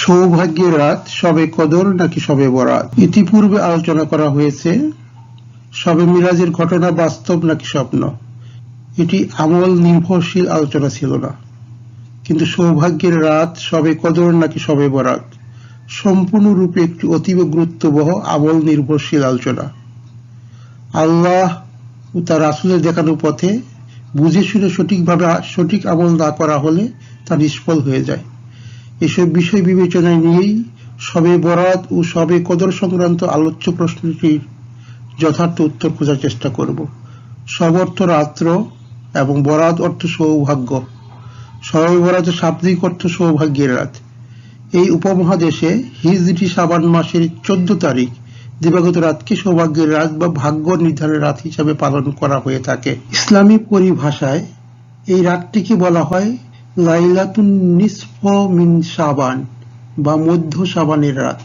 সৌভাগ্যের রাত, সবে কদর নাকি সবে বরাত? ইতিপূর্বে আলোচনা করা হয়েছে, সবে মিরাজের ঘটনা বাস্তব নাকি স্বপ্ন? এটি আমল নির্ভরশীল আলোচনা ছিল না। কিন্তু সৌভাগ্যের রাত, সবে কদর নাকি সবে বরাত? সম্পূর্ণরূপে একটি অতীব গুরুত্ববহ আমল নির্ভরশীল আলোচনা। আল্লাহ ও তার রাসুলের দেখানো পথে বুঝে শুনে সঠিকভাবে সঠিক আমল না করা হলে তা নিষ্ফল হয়ে যায়। এসব বিষয় বিবেচনায় নিয়েই সবে বরাত ও সবে কদর সংক্রান্ত আলোচ্য প্রশ্নটির যথার্থ উত্তর খোঁজার চেষ্টা করব। সব অর্থ রাত্র এবং বরাত অর্থ সৌভাগ্য। সবে বরাত শাব্দিক অর্থ সৌভাগ্যের রাত। এই উপমহাদেশে হিজরি সাবান মাসের চোদ্দ তারিখ দিবাগত রাতকে সৌভাগ্যের রাত বা ভাগ্য নির্ধারণের রাত হিসাবে পালন করা হয়ে থাকে। ইসলামী পরিভাষায় এই রাতটিকে বলা হয় লাইলাতুন নিসফ মিন সাবান বা মধ্য সাবানের রাত।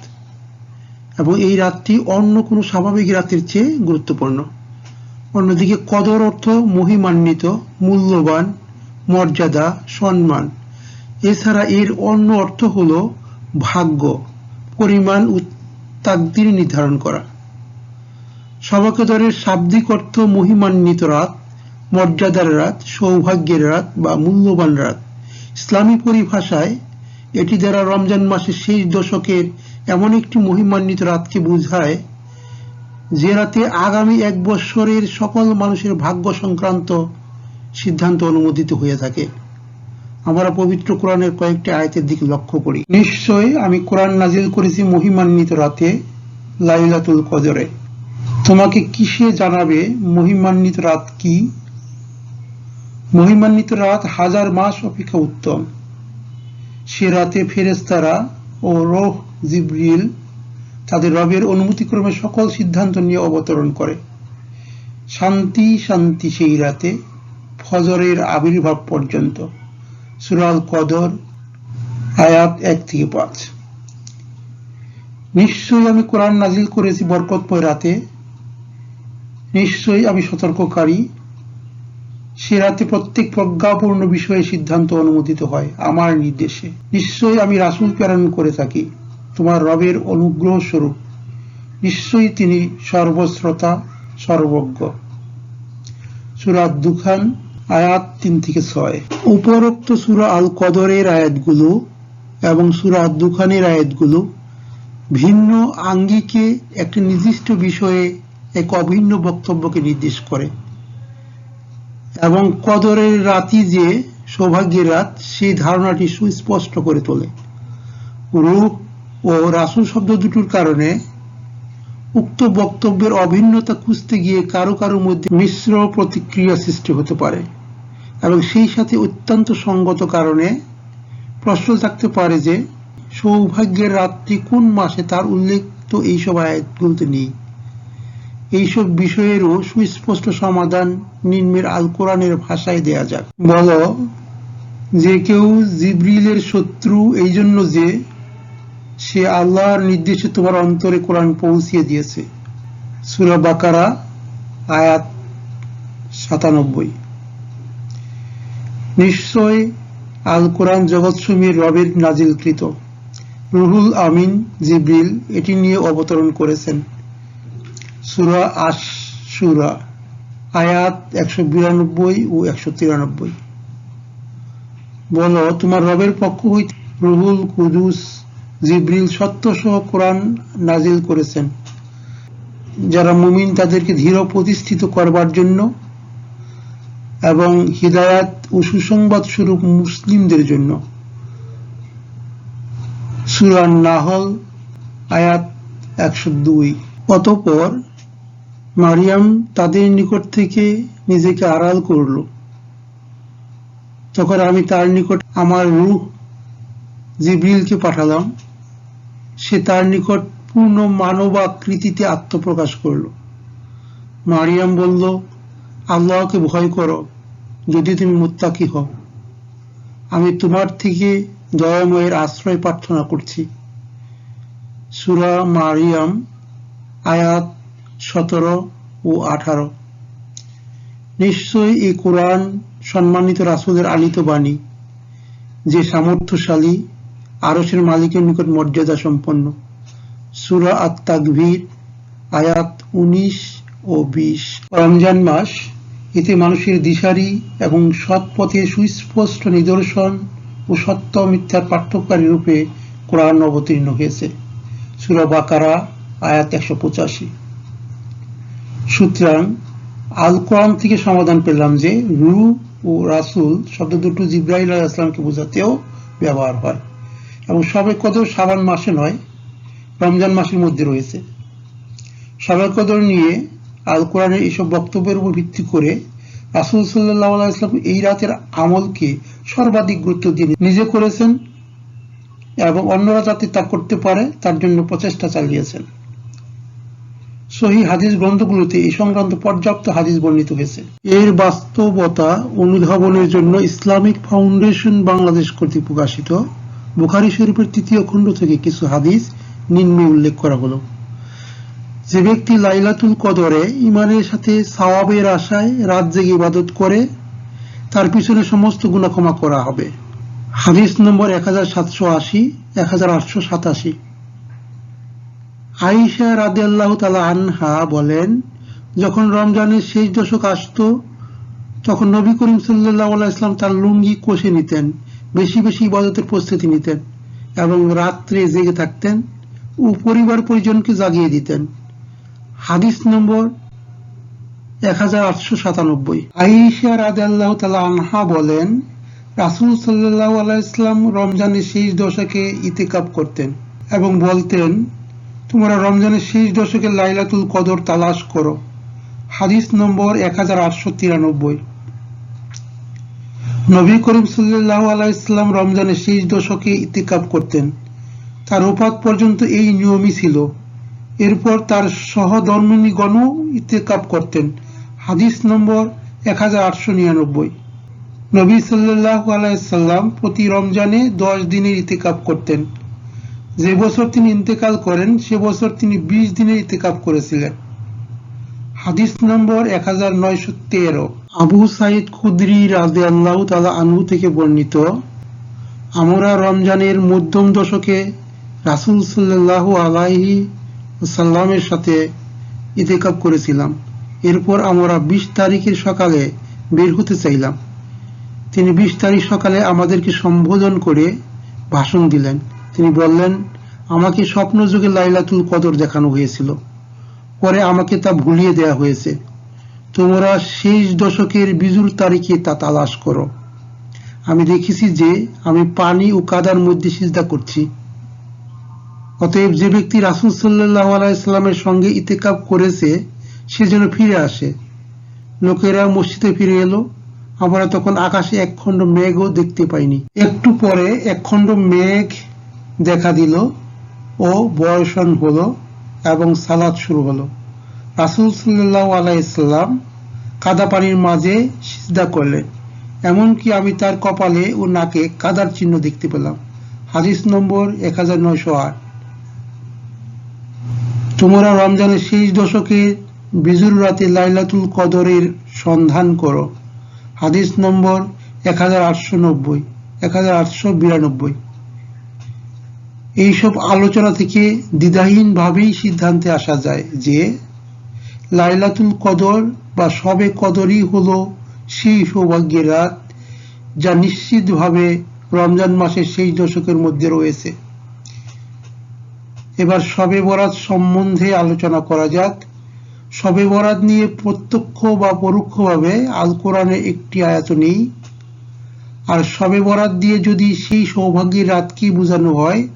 এবং এই রাতটি অন্য কোনো স্বাভাবিক রাতের চেয়ে গুরুত্বপূর্ণ। অন্যদিকে কদর অর্থ মহিমান্বিত, মূল্যবান, মর্যাদা, সম্মান। এছাড়া এর অন্য অর্থ হল ভাগ্য, পরিমাণ ও তাকদির নির্ধারণ করা। সবাকদরের শাব্দিক অর্থ মহিমান্বিত রাত, মর্যাদার রাত, সৌভাগ্যের রাত বা মূল্যবান রাত। ইসলামী পরিভাষায় এটি দ্বারা রমজান মাসের শেষ দশকের এমন একটি মহিমান্বিত রাতকে বোঝায় যে রাতে আগামী এক বৎসরের সকল মানুষের ভাগ্য সংক্রান্ত সিদ্ধান্ত অনুমোদিত হয়ে থাকে। আমরা পবিত্র কোরআনের কয়েকটি আয়তের দিকে লক্ষ্য করি। নিশ্চয় আমি কোরআন নাজিল করেছি মহিমান্বিত রাতে, লাইলাতুল কদরে। তোমাকে কিসে জানাবে মহিমান্বিত রাত কি? মহিমান্বিত রাত হাজার মাস অপেক্ষা উত্তম। সে রাতে ফেরেস্তারা ও রোহ জিব্রিল তাদের রবের অনুমতিক্রমে সকল সিদ্ধান্ত নিয়ে অবতরণ করে। শান্তি শান্তি সেই রাতে ফজরের আবির্ভাব পর্যন্ত। সুরাল কদর, আয়াত এক থেকে পাঁচ। নিশ্চয়ই আমি কোরআন নাজিল করেছি বরকতময় রাতে। নিশ্চয়ই আমি সতর্ককারী সে রাতে প্রত্যেক প্রজ্ঞাপূর্ণ বিষয়ে সিদ্ধান্ত অনুমোদিত হয় আমার নির্দেশে। নিশ্চয়ই আমি রাসুল প্রেরণ করে থাকি, তোমার রবের অনুগ্রহ স্বরূপ। নিশ্চয়ই তিনি সর্বশ্রোতা, সর্বজ্ঞ। সুরাত দুখান, আয়াত তিন থেকে ছয়। উপরোক্ত সুরা আল কদরের আয়াতগুলো এবং সুরা দুখানের আয়াতগুলো ভিন্ন আঙ্গিকে একটি নির্দিষ্ট বিষয়ে এক অভিন্ন বক্তব্যকে নির্দেশ করে। এবং কদরের রাতি যে সৌভাগ্যের রাত, সেই ধারণাটি সুস্পষ্ট করে তোলে। রূপ ও রাসুল শব্দ দুটোর কারণে উক্ত বক্তব্যের অভিন্নতা খুঁজতে গিয়ে কারও কারও মধ্যে মিশ্র প্রতিক্রিয়া সৃষ্টি হতে পারে এবং সেই সাথে অত্যন্ত সঙ্গত কারণে প্রশ্ন থাকতে পারে যে, সৌভাগ্যের রাতটি কোন মাসে? তার উল্লেখ তো এইসব আয়াতগুলোতে নেই। এইসব বিষয়েরও সুস্পষ্ট সমাধান নিম্নের আল কোরআনের ভাষায় দেয়া যাক। বলো যে কেউ জিব্রিলের শত্রু এই জন্য যে সে আল্লাহর নির্দেশে তোমার অন্তরে কোরআন পৌঁছিয়ে দিয়েছে। সুরা বাকারা, আয়াত সাতানব্বই। নিশ্চয় আল কোরআন জগৎসমূহের রবের নাজিলকৃত। রুহুল আমিন জিব্রিল এটি নিয়ে অবতরণ করেছেন। সুরা আশুরা আয়াত একশো বিরানব্বই ও একশো তিরানব্বই। বলো, তোমার রবের পক্ষ হইতে রুহুল কুদুস জিব্রিল সত্য সহ কোরআন নাজিল করেছেন। যারা মুমিন, তাদেরকে ধীর প্রতিষ্ঠিত করবার জন্য এবং হৃদায়াত ও সুসংবাদ স্বরূপ মুসলিমদের জন্য। সুরান নাহল, আয়াত একশো দুই। অতপর মারিয়াম তাদের নিকট থেকে নিজেকে আড়াল করল। তখন আমি তার নিকট আমার রূহ জিব্রিলকে পাঠালাম। সে তার নিকট পূর্ণ মানবাকৃতিতে আত্মপ্রকাশ করল। মারিয়াম বলল, আল্লাহকে ভয় করো, যদি তুমি মুত্তাকি হও। আমি তোমার থেকে দয়াময়ের আশ্রয় প্রার্থনা করছি। সুরা মারিয়াম, আয়াত সতেরো ও আঠারো। নিশ্চয় এই কোরআন সম্মানিত রাসুলের আনিত বাণী, যে সামর্থ্যশালী আরসের মালিকের নিকট মর্যাদা সম্পন্ন। সুরা আত তাকভীর আয়াত উনিশ ও বিশ। রমজান মাস, এতে মানুষের দিশারি এবং সৎ পথে সুস্পষ্ট নিদর্শন ও সত্য মিথ্যার পার্থক্যকারী রূপে কোরআন অবতীর্ণ হয়েছে। সুরা বাকারা, আয়াত একশো পঁচাশি। সুতরাং আল কোরআন থেকে সমাধান পেলাম যে রু ও রাসুল শব্দ দুটো জিব্রাহিল আলাইসলামকে বোঝাতেও ব্যবহার হয় এবং সবে কদর সাবান মাসে নয়, রমজান মাসের মধ্যে রয়েছে। সবে কদর নিয়ে আল কোরআনের এইসব বক্তব্যের উপর ভিত্তি করে রাসুল সাল্লাহ আলাইসলাম এই রাতের আমলকে সর্বাধিক গুরুত্ব দিয়ে নিজে করেছেন এবং অন্যরা যাতে তা করতে পারে তার জন্য প্রচেষ্টা চালিয়েছেন। সহি হাদিস গ্রন্থগুলোতে এই সংক্রান্ত পর্যাপ্ত হাদিস বর্ণিত হয়েছে। এর বাস্তবতা অনুধাবনের জন্য ইসলামিক ফাউন্ডেশন বাংলাদেশ কর্তৃক প্রকাশিত বুখারি শরীফের তৃতীয় খণ্ড থেকে কিছু হাদিস নিম্নে উল্লেখ করা হলো। যে ব্যক্তি লাইলাতুল কদরে ইমানের সাথে সাওয়াবের আশায় রাত জেগে ইবাদত করে, তার পিছনে সমস্ত গুণা ক্ষমা করা হবে। হাদিস নম্বর এক হাজার সাতশো আশি, এক হাজার আটশো সাতাশি। আইসা রাদে আল্লাহ তালা আনহা বলেন, যখন রমজানের শেষ দশক আসত, তখন নবী করিম সাল্লাহ ইসলাম তার লুঙ্গি কষে নিতেন, বেশি বেশি ইবাদতের প্রস্তুতি নিতেন এবং রাত্রে জেগে থাকতেন ও পরিবার পরিজনকে জাগিয়ে দিতেন। হাদিস নম্বর এক হাজার আটশো সাতানব্বই। আইসা রাদে আল্লাহ তালা আনহা বলেন, রাসুল সাল্লাহ আলাইসলাম রমজানের শেষ দশকে ইতেকাপ করতেন এবং বলতেন তোমরা রমজানের শেষ দশকে লাইলাতুল কদর তালাশ করো। হাদিস নম্বর এক হাজার আটশো তিরানব্বই। নবী করিম সাল্লাহ আলাইসলাম রমজানের শেষ দশকে ইতিকাপ করতেন। তার ওপাত পর্যন্ত এই নিয়মই ছিল। এরপর তার সহধর্মিনীগণও ইতেকাপ করতেন। হাদিস নম্বর এক হাজার আটশো নিরানব্বই। নবী সাল্লাহ আলাইসাল্লাম প্রতি রমজানে দশ দিনের ইতেকাপ করতেন। যে বছর তিনি ইন্তেকাল করেন, সে বছর তিনি বিশ দিনের ইতেকাপ করেছিলেন। হাদিস নম্বর এক হাজার নয়শো তেরো। আবু সাইদ খুদ্রি রাজে আল্লাহ তালা আনহু থেকে বর্ণিত, আমরা রমজানের মধ্যম দশকে রাসুল সাল্লাহ আলাইহি সাল্লামের সাথে ইতেকাপ করেছিলাম। এরপর আমরা বিশ তারিখের সকালে বের হতে চাইলাম। তিনি বিশ তারিখ সকালে আমাদেরকে সম্বোধন করে ভাষণ দিলেন। তিনি বললেন, আমাকে স্বপ্ন যুগে লাইলাতুল কদর দেখানো হয়েছিল। পরে আমাকে তা ভুলিয়ে দেয়া হয়েছে। তোমরা শেষ দশকের বিজুর তারিখে তা তালাশ করো। আমি দেখেছি যে আমি পানি ও কাদার মধ্যে সিজদা করছি। অতএব যে ব্যক্তি রাসুল সাল্লাহ আলাইস্লামের সঙ্গে ইতেকাপ করেছে, সে যেন ফিরে আসে। লোকেরা মসজিদে ফিরে এলো। আমরা তখন আকাশে এক খণ্ড মেঘও দেখতে পাইনি। একটু পরে এক খণ্ড মেঘ দেখা দিল ও বয়সন হলো এবং সালাদ শুরু হলো। রাসুল সাল্লাহ আলাইসাল্লাম কাদা পানির মাঝে সিজদা করলেন, এমনকি আমি তার কপালে ও নাকে কাদার চিহ্ন দেখতে পেলাম। হাদিস নম্বর এক হাজার নয়শো আট। তোমরা রমজানের শেষ দশকে বিজুর রাতে লাইলাতুল কদরের সন্ধান করো। হাদিস নম্বর এক হাজার আটশো নব্বই, এক হাজার আটশো বিরানব্বই। এইসব আলোচনা থেকে দ্বিধাহীন ভাবেই সিদ্ধান্তে আসা যায় যে লাইলাতুল কদর বা সবে কদরই হল সেই সৌভাগ্যের রাত, যা নিশ্চিতভাবে রমজান মাসের সেই দশকের মধ্যে রয়েছে। এবার সবে বরাত সম্বন্ধে আলোচনা করা যাক। সবে বরাত নিয়ে প্রত্যক্ষ বা পরোক্ষভাবে আল কোরআনে একটি আয়াত নেই। আর সবে বরাত দিয়ে যদি সেই সৌভাগ্যের রাতকেই বোঝানো হয়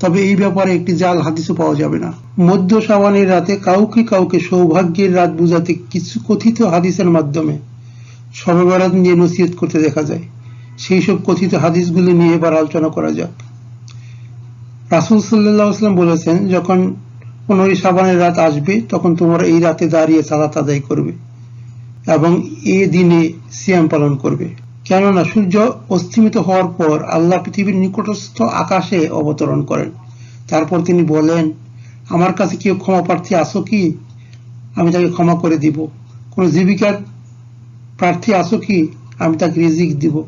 তবে এই ব্যাপারে একটি জাল হাদিসও পাওয়া যাবে না। মধ্য সাবানের রাতে কাউকে কাউকে সৌভাগ্যের রাত বুঝাতে কিছু কথিত হাদিসের মাধ্যমে সবে বরাত নিয়ে নসিহত করতে দেখা যায়। সেই সব কথিত হাদিসগুলি নিয়ে এবার আলোচনা করা যাক। রাসুল সাল্লাম বলেছেন, যখন পনেরোই সাবানের রাত আসবে, তখন তোমরা এই রাতে দাঁড়িয়ে সালাত আদায় করবে এবং এ দিনে সিয়াম পালন করবে। কেননা সূর্য অস্তিমিত হওয়ার পর আল্লাহ পৃথিবীর নিকটস্থ আকাশে অবতরণ করেন। তারপর তিনি বলেন, আমার কাছে কেউ ক্ষমা প্রার্থী আসো কি? আমি তাকে ক্ষমা করে দিব। কোন জীবিকার প্রার্থী আসো কি? আমি তাকে রিজিক দিব।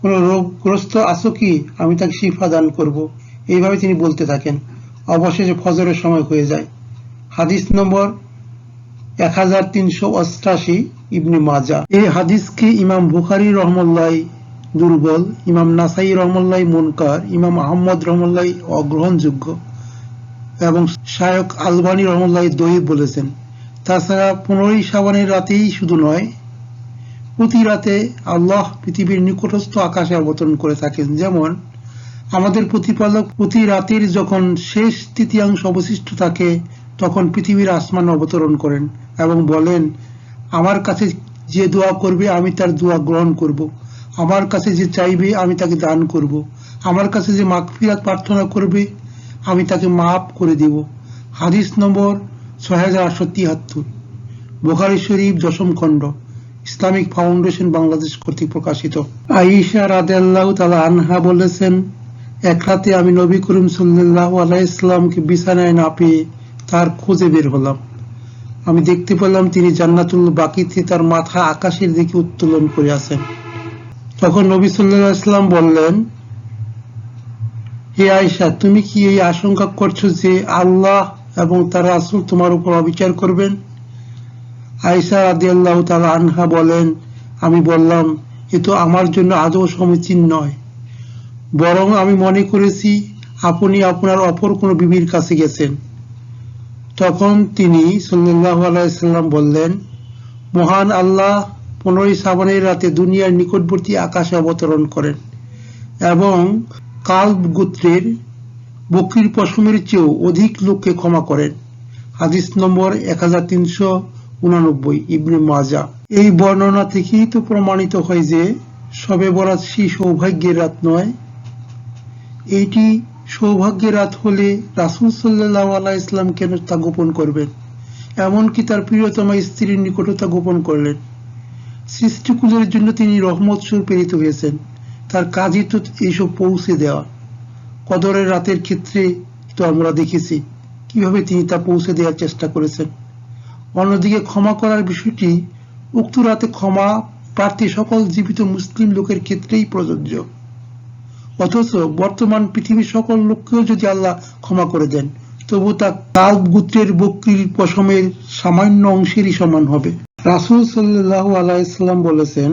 কোন রোগগ্রস্ত আছো কি? আমি তাকে শিফা দান করব। এইভাবে তিনি বলতে থাকেন। অবশেষে ফজরের সময় হয়ে যায়। হাদিস নম্বর এক হাজার তিনশো অষ্টাশি ইবনে মাজা। এই হাদিসকে ইমাম বুখারি রহমল্লাই দুর্বল, ইমাম নাসাই ইমাম অগ্রহণযোগ্য এবং শায়ক আলবানী বলেছেন। তাছাড়া পনেরোই শ্রাবণের রাতেই শুধু নয়, প্রতি রাতে আল্লাহ পৃথিবীর নিকটস্থ আকাশে অবতরণ করে থাকেন। যেমন, আমাদের প্রতিপালক প্রতি রাতের যখন শেষ তৃতীয়াংশ অবশিষ্ট থাকে তখন পৃথিবীর আসমান অবতরণ করেন এবং বলেন, আমার কাছে যে দোয়া করবে, আমি তার দোয়া গ্রহণ করব। আমার কাছে যে চাইবে, আমি তাকে দান করব। আমার কাছে যে মাগফিরাত প্রার্থনা করবে, আমি তাকে মাফ করে দিব। হাদিস নম্বর ছয় হাজার আটশো তিয়াত্তর। বোখারি শরীফ দশম খণ্ড, ইসলামিক ফাউন্ডেশন বাংলাদেশ কর্তৃক প্রকাশিত। আইসা রাদেল্লাহ তালা আনহা বলেছেন, এক রাতে আমি নবী করিম সাল্লাহ আলাইসলামকে বিছানায় না পেয়ে তার খুঁজে বের হলাম। আমি দেখতে পেলাম তিনি জান্নাতুল বাকিতে তার মাথা আকাশের দিকে উত্তোলন করে আছেন। তখন নবী সাল্লাম বললেন, হে আয়সা তুমি কি এই আশঙ্কা করছ যে আল্লাহ এবং তার রাসূল তোমার উপর অবিচার করবেন? আয়সা আদি আল্লাহ তাআলা আনহা বলেন, আমি বললাম, এ তো আমার জন্য আদৌ সমীচীন নয়। বরং আমি মনে করেছি, আপনি আপনার অপর কোনো বিবির কাছে গেছেন। তখন তিনি সাল্লাল্লাহু আলাইহি সাল্লাম বললেন, মহান আল্লাহ পনেরোই শ্রাবণের রাতে দুনিয়ার নিকটবর্তী আকাশে অবতরণ করেন এবং কাল গোত্রের বকরির পশমের চেয়েও অধিক লোককে ক্ষমা করেন। হাদিস নম্বর এক হাজার তিনশো উনানব্বই, ইবনে মাজা। এই বর্ণনা থেকেই তো প্রমাণিত হয় যে সবে বরাত সেই সৌভাগ্যের রাত নয়। এইটি সৌভাগ্যের রাত হলে রাসুল সাল্লাহ আল্লাহ ইসলাম কেন তা গোপন করবেন? এমনকি তার প্রিয়তমা স্ত্রীর নিকটও তা গোপন করলেন। সৃষ্টিকুলের জন্য তিনি রহমত সুর প্রেরিত হয়েছেন। তার কাজই তো এইসব পৌঁছে দেওয়া। কদরের রাতের ক্ষেত্রে তো আমরা দেখেছি কীভাবে তিনি তা পৌঁছে দেওয়ার চেষ্টা করেছেন। অন্যদিকে ক্ষমা করার বিষয়টি উক্ত রাতে ক্ষমা প্রার্থী সকল জীবিত মুসলিম লোকের ক্ষেত্রেই প্রযোজ্য। অথচ বর্তমান পৃথিবীর সকল লোককেও যদি আল্লাহ ক্ষমা করে দেন, তবু তা কাল গুত্রের বকরির পশমের সামান্য অংশেরই সমান হবে। রাসুল সাল্লাহ আলাইসাল্লাম বলেছেন,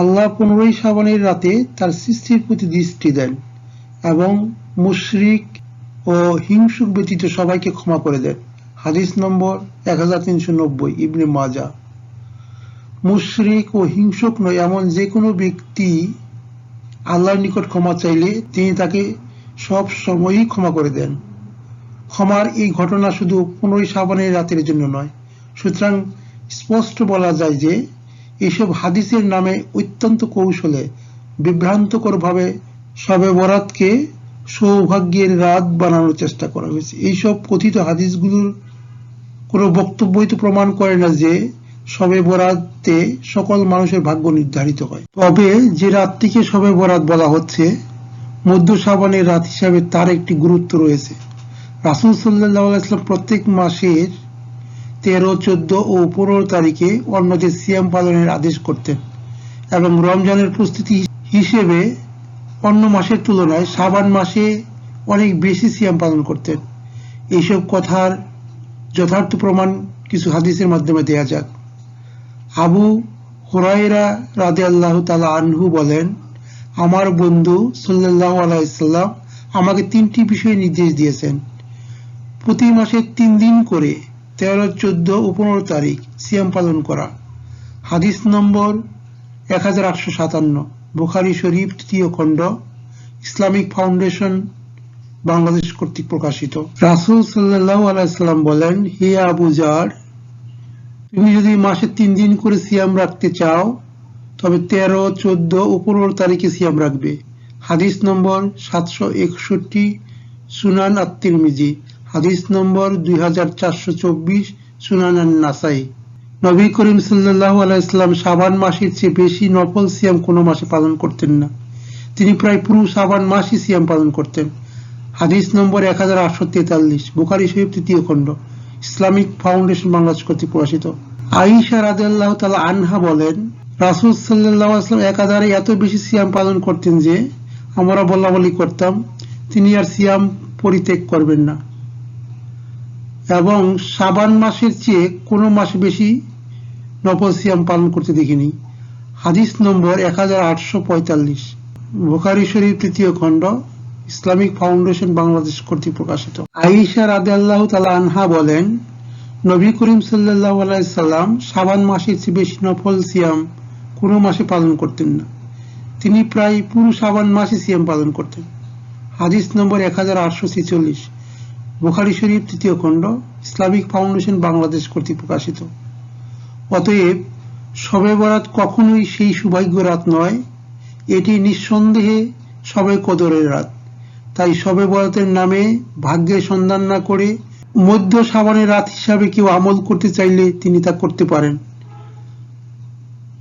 আল্লাহ পনেরোই শ্রাবণের রাতে তার সৃষ্টির প্রতি দৃষ্টি দেন এবং মুশরিক ও হিংসুক ব্যতীত সবাইকে ক্ষমা করে দেন। হাদিস নম্বর এক হাজার তিনশো নব্বই, ইবনে মাজা মুশরিক ও হিংসুক নয়, এমন যে কোনো ব্যক্তি আল্লাহর নিকট ক্ষমা চাইলে তিনি তাকে সব সময়ই ক্ষমা করে দেন। ক্ষমার এই ঘটনা শুধু পনেরোই শ্রাবণের রাতের জন্য নয়। সুতরাং স্পষ্ট বলা যায় যে এইসব হাদিসের নামে অত্যন্ত কৌশলে, বিভ্রান্তকরভাবে সবে বরাতকে সৌভাগ্যের রাত বানানোর চেষ্টা করা হয়েছে। এইসব কথিত হাদিসগুলোর কোনো বক্তব্যই তো প্রমাণ করে না যে সবে বরাতে সকল মানুষের ভাগ্য নির্ধারিত হয়। তবে যে রাতটিকে সবে বরাত বলা হচ্ছে, মধ্য শ্রাবণের রাত হিসাবে তার একটি গুরুত্ব রয়েছে। রাসুল সাল্লাহাম প্রত্যেক মাসের তেরো, চোদ্দ ও পনেরো তারিখে অন্যদের সিয়াম পালনের আদেশ করতেন এবং রমজানের প্রস্তুতি হিসেবে অন্য মাসের তুলনায় সাবান মাসে অনেক বেশি সিয়াম পালন করতেন। এইসব কথার যথার্থ প্রমাণ কিছু হাদিসের মাধ্যমে দেয়া যাক। আবু হুরাইরা রাদে আল্লাহ তালা আনহু বলেন, আমার বন্ধু সাল্লাহ আলাইসাল্লাম আমাকে তিনটি বিষয়ে নির্দেশ দিয়েছেন। প্রতি মাসে তিন দিন করে তেরো, চোদ্দ ও পনেরো তারিখ সিয়াম পালন করা। হাদিস নম্বর এক হাজার আটশো সাতান্ন, বুখারি শরীফ তৃতীয় খণ্ড, ইসলামিক ফাউন্ডেশন, বাংলাদেশ কর্তৃক প্রকাশিত। রাসুল সাল্লাহ আলাইসাল্লাম বলেন, হে আবু জার তুমি যদি মাসে তিন দিন করে সিয়াম রাখতে চাও, তবে তেরো, চোদ্দ ও পনেরো তারিখে সিয়াম রাখবে। হাদিস নম্বর সাতশো একষট্টি, সুনান আত্মির মিজি হাদিস নম্বর দুই হাজার চারশো চব্বিশ, সুনান নাসাই নবী করিম সাল্লাহ আলাইসলাম সাবান মাসের চেয়ে বেশি নফল সিয়াম কোনো মাসে পালন করতেন না। তিনি প্রায় পুরো সাবান মাসই সিয়াম পালন করতেন। হাদিস নম্বর এক হাজার আটশো তেতাল্লিশ, বুখারি শরীফ তৃতীয় খণ্ড। ইসলামিক ফাউন্ডেশন বাংলাদেশ কর্তৃক প্রকাশিত। আইসা রাদেল্লাহ তালা আনহা বলেন, রাসুল সাল্লাহ আসলাম একাধারে এত বেশি সিয়াম পালন করতেন যে, আমরা বলা বলি করতাম, তিনি আর সিয়াম পরিত্যাগ করবেন না। এবং সাবান মাসের চেয়ে কোনো মাসে বেশি নফল সিয়াম পালন করতে দেখিনি। হাদিস নম্বর এক হাজার আটশো পঁয়তাল্লিশ। বোখারি শরীফ তৃতীয় খণ্ড। ইসলামিক ফাউন্ডেশন বাংলাদেশ কর্তৃক প্রকাশিত। আইসা রাদে আল্লাহ তালা আনহা বলেন, নবী করিম সাল্লাহ সাল্লাম সাবান মাসের চেয়ে বেশি নফল সিয়াম কোনো মাসে পালন করতেন না। তিনি প্রায় পুরো সাবান মাসে সিয়াম পালন করতেন। হাদিস নম্বর এক হাজার আটশো ছেচল্লিশ, বুখারি শরীফ তৃতীয় খণ্ড, ইসলামিক ফাউন্ডেশন বাংলাদেশ কর্তৃক প্রকাশিত। অতএব, শবে বরাত কখনোই সেই সৌভাগ্য রাত নয়, এটি নিঃসন্দেহে সবে কদরের রাত। তাই শবে বরাতের নামে ভাগ্যের সন্ধান না করে মধ্য সাবানের রাত হিসাবে কেউ আমল করতে চাইলে তিনি তা করতে পারেন।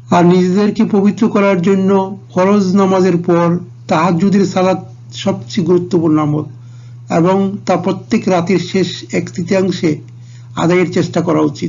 আর নিজেদেরকে পবিত্র করার জন্য ফরজ নামাজের পর তাহাজুদের সালাত সবচেয়ে গুরুত্বপূর্ণ আমল এবং তা প্রত্যেক রাতের শেষ এক তৃতীয়াংশে আদায়ের চেষ্টা করা উচিত।